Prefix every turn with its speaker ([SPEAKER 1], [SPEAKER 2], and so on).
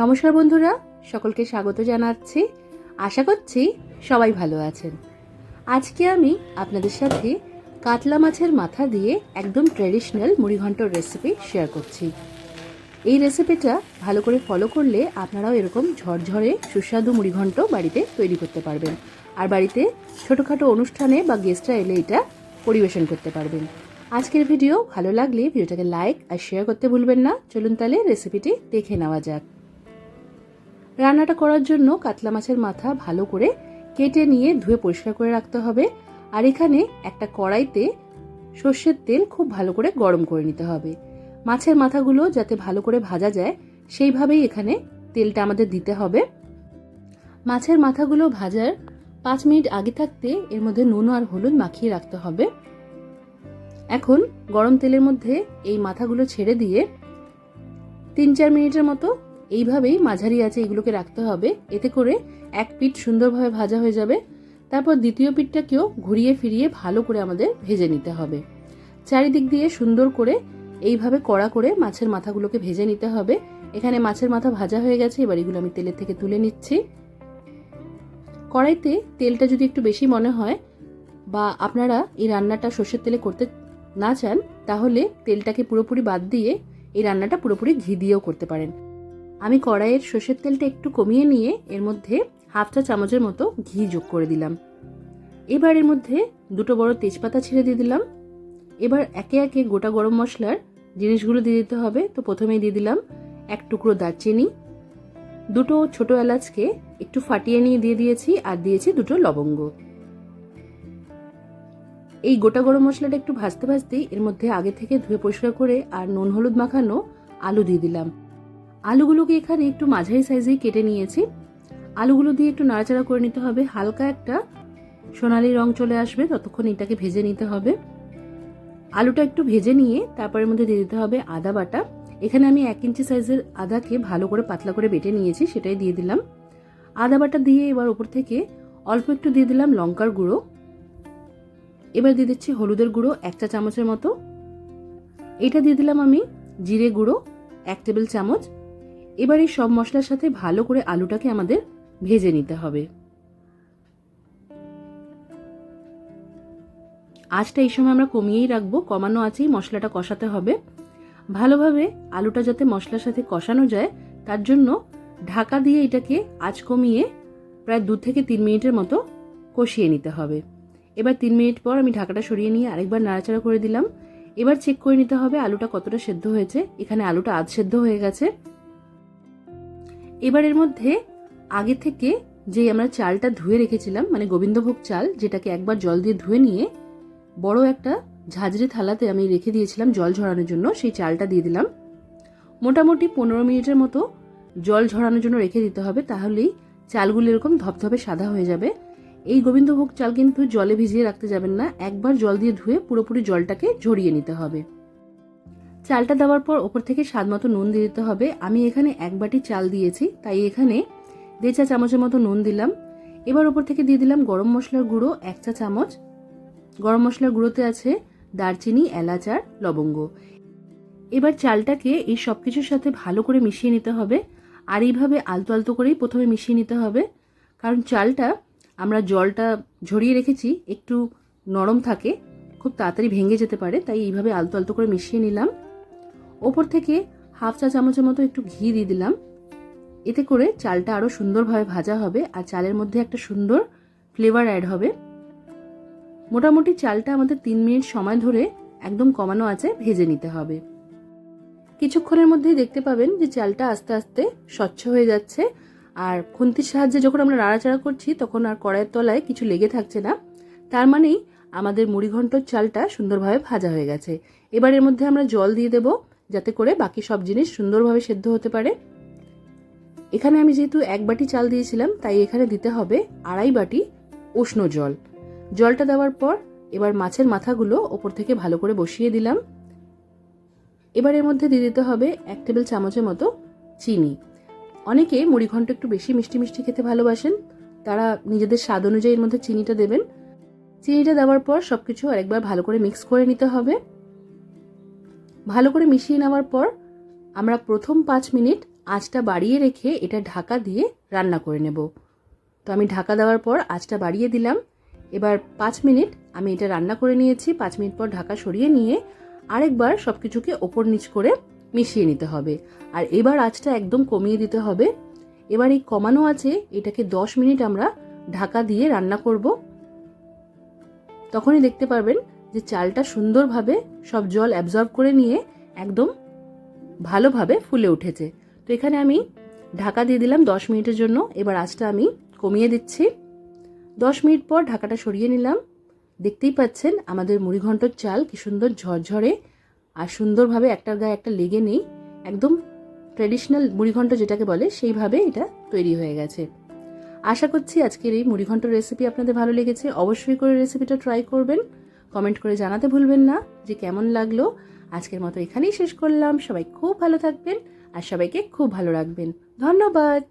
[SPEAKER 1] নমস্কার বন্ধুরা, সকলকে স্বাগত জানাচ্ছি। আশা করছি সবাই ভালো আছেন। আজকে আমি আপনাদের সাথে কাতলা মাছের মাথা দিয়ে একদম ট্র্যাডিশনাল মুড়িঘণ্টর রেসিপি শেয়ার করছি। এই রেসিপিটা ভালো করে ফলো করলে আপনারাও এরকম ঝরঝরে সুস্বাদু মুড়িঘণ্ট বাড়িতে তৈরি করতে পারবেন। আর বাড়িতে ছোটোখাটো অনুষ্ঠানে বা গেস্টরা এলে এটা পরিবেশন করতে পারবেন। আজকের ভিডিও ভালো লাগলে ভিডিওটাকে লাইক আর শেয়ার করতে ভুলবেন না। চলুন তাহলে রেসিপিটি দেখে নেওয়া যাক। রান্নাটা করার জন্য কাতলা মাছের মাথা ভালো করে কেটে নিয়ে ধুয়ে পরিষ্কার করে রাখতে হবে। আর এখানে একটা কড়াইতে সর্ষের তেল খুব ভালো করে গরম করে নিতে হবে। মাছের মাথাগুলো যাতে ভালো করে ভাজা যায়, সেইভাবেই এখানে তেলটা আমাদের দিতে হবে। মাছের মাথাগুলো ভাজার পাঁচ মিনিট আগে থাকতে এর মধ্যে নুন আর হলুদ মাখিয়ে রাখতে হবে। এখন গরম তেলের মধ্যে এই মাথাগুলো ছেড়ে দিয়ে তিন চার মিনিটের মতো এইভাবেই মাঝারি আছে এগুলোকে রাখতে হবে। এতে করে এক পিঠ সুন্দরভাবে ভাজা হয়ে যাবে। তারপর দ্বিতীয় পিঠটাকেও ঘুরিয়ে ফিরিয়ে ভালো করে আমাদের ভেজে নিতে হবে। চারিদিক দিয়ে সুন্দর করে এইভাবে কড়া করে মাছের মাথাগুলোকে ভেজে নিতে হবে। এখানে মাছের মাথা ভাজা হয়ে গেছে, এবার এগুলো আমি তেলের থেকে তুলে নিচ্ছি। কড়াইতে তেলটা যদি একটু বেশি মনে হয় বা আপনারা এই রান্নাটা সর্ষের তেলে করতে না চান, তাহলে তেলটাকে পুরোপুরি বাদ দিয়ে এই রান্নাটা পুরোপুরি ঘি দিয়েও করতে পারেন। আমি কড়াইয়ের সর্ষের তেলটা একটু কমিয়ে নিয়ে এর মধ্যে হাফ চা চামচের মতো ঘি যোগ করে দিলাম। এবার এর মধ্যে দুটো বড় তেজপাতা ছেড়ে দিয়ে দিলাম। এবার একে একে গোটা গরম মশলার জিনিসগুলো দিয়ে দিতে হবে। তো প্রথমেই দিয়ে দিলাম এক টুকরো দারচিনি। দুটো ছোট এলাচকে একটু ফাটিয়ে নিয়ে দিয়ে দিয়েছি আর দিয়েছি দুটো লবঙ্গ। এই গোটা গরম মশলাটা একটু ভাজতে ভাজতেই এর মধ্যে আগে থেকে ধুয়ে পরিষ্কার করে আর নুন হলুদ মাখানো আলু দিয়ে দিলাম। আলুগুলোকে এখানে একটু মাঝারি সাইজেই কেটে নিয়েছি। আলুগুলো দিয়ে একটু নাড়াচাড়া করে নিতে হবে। হালকা একটা সোনালি রং চলে আসবে, ততক্ষণ এটাকে ভেজে নিতে হবে। আলুটা একটু ভেজে নিয়ে তারপরের মধ্যে দিয়ে দিতে হবে আদা বাটা। এখানে আমি এক ইঞ্চি সাইজের আদাকে ভালো করে পাতলা করে বেটে নিয়েছি, সেটাই দিয়ে দিলাম। আদা বাটা দিয়ে এবার ওপর থেকে অল্প একটু দিয়ে দিলাম লঙ্কার গুঁড়ো। এবার দিয়ে দিচ্ছি হলুদের গুঁড়ো, এক চা চামচের মতো। এটা দিয়ে দিলাম আমি জিরে গুঁড়ো, এক টেবিল চামচ। এবার এই সব মশলার সাথে ভালো করে আলুটাকে আমাদের ভেজে নিতে হবে। আঁচটা এই সময় আমরা কমিয়েই রাখব, কমানো আছেই মশলাটা কষাতে হবে। ভালোভাবে আলুটা যাতে মশলার সাথে কষানো যায়, তার জন্য ঢাকা দিয়ে এটাকে আঁচ কমিয়ে প্রায় দু থেকে তিন মিনিটের মতো কষিয়ে নিতে হবে। এবার তিন মিনিট পর আমি ঢাকাটা সরিয়ে নিয়ে আরেকবার নাড়াচাড়া করে দিলাম। এবার চেক করে নিতে হবে আলুটা কতটা সেদ্ধ হয়েছে। এখানে আলুটা আধ সেদ্ধ হয়ে গেছে। এবার এর মধ্যে আগে থেকে যে আমরা চালটা ধুয়ে রেখেছিলাম মানে গোবিন্দভোগ চাল, যেটাকে একবার জল দিয়ে ধুয়ে নিয়ে বড় একটা ঝাঁঝরি থালাতে আমি রেখে দিয়েছিলাম জল ঝরানোর জন্য, সেই চালটা দিয়ে দিলাম। মোটামুটি পনেরো মিনিটের মতো জল ঝরানোর জন্য রেখে দিতে হবে, তাহলেই চালগুলো এরকম ধপধপে সাদা হয়ে যাবে। এই গোবিন্দভোগ চাল কিন্তু জলে ভিজিয়ে রাখতে যাবেন না, একবার জল দিয়ে ধুয়ে পুরোপুরি জলটাকে ঝরিয়ে নিতে হবে। চালটা দেওয়ার পর ওপর থেকে স্বাদ মতো নুন দিয়ে দিতে হবে। আমি এখানে এক বাটি চাল দিয়েছি, তাই এখানে দেড় চা চামচের মতো নুন দিলাম। এবার ওপর থেকে দিয়ে দিলাম গরম মশলার গুঁড়ো, এক চা চামচ। গরম মশলার গুঁড়োতে আছে দারচিনি এলাচ আর লবঙ্গ। এবার চালটাকে এই সব কিছুর সাথে ভালো করে মিশিয়ে নিতে হবে। আর এইভাবে আলতো আলতো করেই প্রথমে মিশিয়ে নিতে হবে। কারণ চালটা আমরা জলটা ঝরিয়ে রেখেছি, একটু নরম থাকে, খুব তাড়াতাড়ি ভেঙে যেতে পারে, তাই এইভাবে আলতো আলতো করে মিশিয়ে নিলাম। ওপর থেকে হাফ চা চামচের মতো একটু ঘি দিয়ে দিলাম। এতে করে চালটা আরও সুন্দরভাবে ভাজা হবে আর চালের মধ্যে একটা সুন্দর ফ্লেভার অ্যাড হবে। মোটামুটি চালটা আমাদের তিন মিনিট সময় ধরে একদম কমানো আছে, ভেজে নিতে হবে। কিছুক্ষণের মধ্যেই দেখতে পাবেন যে চালটা আস্তে আস্তে স্বচ্ছ হয়ে যাচ্ছে আর খুন্তির সাহায্যে যখন আমরা নাড়াচাড়া করছি তখন আর কড়াইয়ের তলায় কিছু লেগে থাকছে না। তার মানেই আমাদের মুড়িঘণ্টর চালটা সুন্দরভাবে ভাজা হয়ে গেছে। এবার এর মধ্যে আমরা জল দিয়ে দেব। যাতে করে বাকি সব জিনিস সুন্দরভাবে সেদ্ধ হতে পারে। এখানে আমি যেহেতু এক বাটি চাল দিয়েছিলাম, তাই এখানে দিতে হবে আড়াই বাটি উষ্ণ জল। জলটা দেওয়ার পর এবার মাছের মাথাগুলো ওপর থেকে ভালো করে বসিয়ে দিলাম। এবার এর মধ্যে দিয়ে দিতে হবে এক টেবিল চামচের মতো চিনি। অনেকে মুড়িঘণ্ট একটু বেশি মিষ্টি মিষ্টি খেতে ভালোবাসেন, তারা নিজেদের স্বাদ অনুযায়ী এর মধ্যে চিনিটা দেবেন। চিনিটা দেওয়ার পর সব কিছু আরেকবার ভালো করে মিক্স করে নিতে হবে। ভালো করে মিশিয়ে নেওয়ার পর আমরা প্রথম পাঁচ মিনিট আঁচটা বাড়িয়ে রেখে এটা ঢাকা দিয়ে রান্না করে নেব। তো আমি ঢাকা দেওয়ার পর আঁচটা বাড়িয়ে দিলাম। এবার পাঁচ মিনিট আমি এটা রান্না করে নিয়েছি। পাঁচ মিনিট পর ঢাকা সরিয়ে নিয়ে আরেকবার সব কিছুকে ওপর নিচ করে মিশিয়ে নিতে হবে। আর এবার আঁচটা একদম কমিয়ে দিতে হবে। এবার এই কমানো আছে এটাকে দশ মিনিট আমরা ঢাকা দিয়ে রান্না করব। তখনই দেখতে পারবেন যে চালটা সুন্দরভাবে সব জল অ্যাবজর্ব করে নিয়ে একদম ভালোভাবে ফুলে উঠেছে। তো এখানে আমি ঢাকা দিয়ে দিলাম দশ মিনিটের জন্য। এবার আঁচটা আমি কমিয়ে দিচ্ছি। দশ মিনিট পর ঢাকাটা সরিয়ে নিলাম। দেখতেই পাচ্ছেন আমাদের মুড়িঘণ্টর চাল কি সুন্দর ঝরঝরে আর সুন্দরভাবে একটার গায়ে একটা লেগে নেই। একদম ট্র্যাডিশনাল মুড়িঘণ্ট যেটাকে বলে, সেইভাবে এটা তৈরি হয়ে গেছে। আশা করছি আজকের এই মুড়িঘণ্ট রেসিপি আপনাদের ভালো লেগেছে। অবশ্যই করে রেসিপিটা ট্রাই করবেন। কমেন্ট করে জানাতে ভুলবেন না যে কেমন লাগল। আজকের মতো এখানেই শেষ করলাম। সবাই খুব ভালো থাকবেন আর সবাইকে খুব ভালো রাখবেন। ধন্যবাদ।